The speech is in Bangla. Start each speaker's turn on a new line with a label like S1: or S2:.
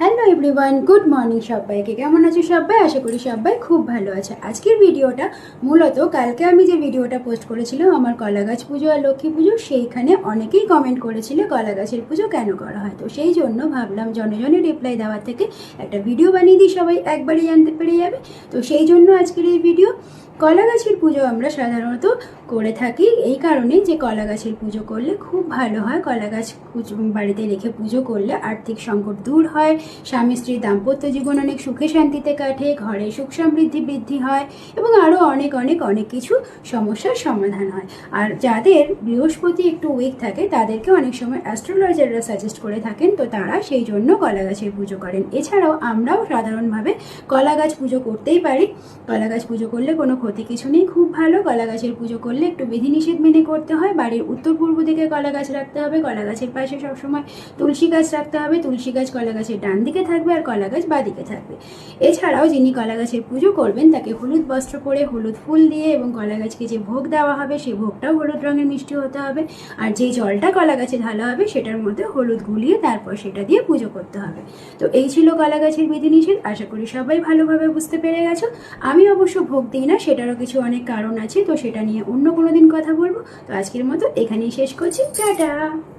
S1: হ্যালো এভরিওয়ান গুড মর্নিং সবাইকে। কেমন আছো সবাই? আশা করি সবাই খুব ভালো আছে। আজকের ভিডিওটা মূলত, কালকে আমি যে ভিডিওটা পোস্ট করেছিলাম, আমার কলা গাছ পুজো আর লক্ষ্মী পুজো, সেইখানে অনেকেই কমেন্ট করেছিল কলা গাছের পুজো কেন করা হয়? তো সেই জন্য ভাবলাম জনজনের রিপ্লাই দেওয়ার থেকে একটা ভিডিও বানিয়ে দিই, সবাই একবারই জানতে পেরে যাবে। তো সেই জন্য আজকের এই ভিডিও কলা গাছের পুজো আমরা সাধারণত করে থাকি। এই কারণে যে কলা গাছের পুজো করলে খুব ভালো হয়। কলা গাছ বাড়িতে রেখে পুজো করলে আর্থিক সংকট দূর হয়। স্বামী স্ত্রীর দাম্পত্য জীবন অনেক সুখে শান্তিতে কাটে, ঘরে সুখ সমৃদ্ধি বৃদ্ধি হয় এবং আরও অনেক অনেক অনেক কিছু সমস্যার সমাধান হয়। আর যাদের বৃহস্পতি একটু উইক থাকে তাদেরকে অনেক সময় অ্যাস্ট্রোলজাররা সাজেস্ট করে থাকেন, তো তারা সেই জন্য কলা গাছের পুজো করেন। এছাড়াও আমরাও সাধারণভাবে কলা গাছ পুজো করতেই পারি। কলা গাছ পুজো করলে কোনো ক্ষতি কিছু নেই, খুব ভালো। কলা গাছের পুজো করলে একটু বিধিনিষেধ মেনে করতে হয়। বাড়ির উত্তর পূর্ব দিকে কলা গাছ রাখতে হবে কলা গাছের পাশে সবসময় তুলসী গাছ রাখতে হবে। তুলসী গাছ কলা গাছের ডান দিকে থাকবে আর কলা গাছ বাঁ দিকে থাকবে। এছাড়াও যিনি কলা গাছের পুজো করবেন, তাকে হলুদ বস্ত্র পরে হলুদ ফুল দিয়ে এবং কলা গাছকে যে ভোগ দেওয়া হবে সেই ভোগটাও হলুদ রঙের মিষ্টি হতে হবে। আর যেই জলটা কলা গাছে ঢালা হবে, সেটার মধ্যে হলুদ গুলিয়ে তারপর সেটা দিয়ে পুজো করতে হবে। তো এই ছিল কলা গাছের বিধিনিষেধ। আশা করি সবাই ভালোভাবে বুঝতে পেরে গেছো। আমি অবশ্য ভোগ দিই না, সেটারও কিছু অনেক কারণ আছে, তো সেটা নিয়ে অন্য কোনো দিন কথা বলব। তো আজকের মতো এখানেই শেষ করছি। টাটা!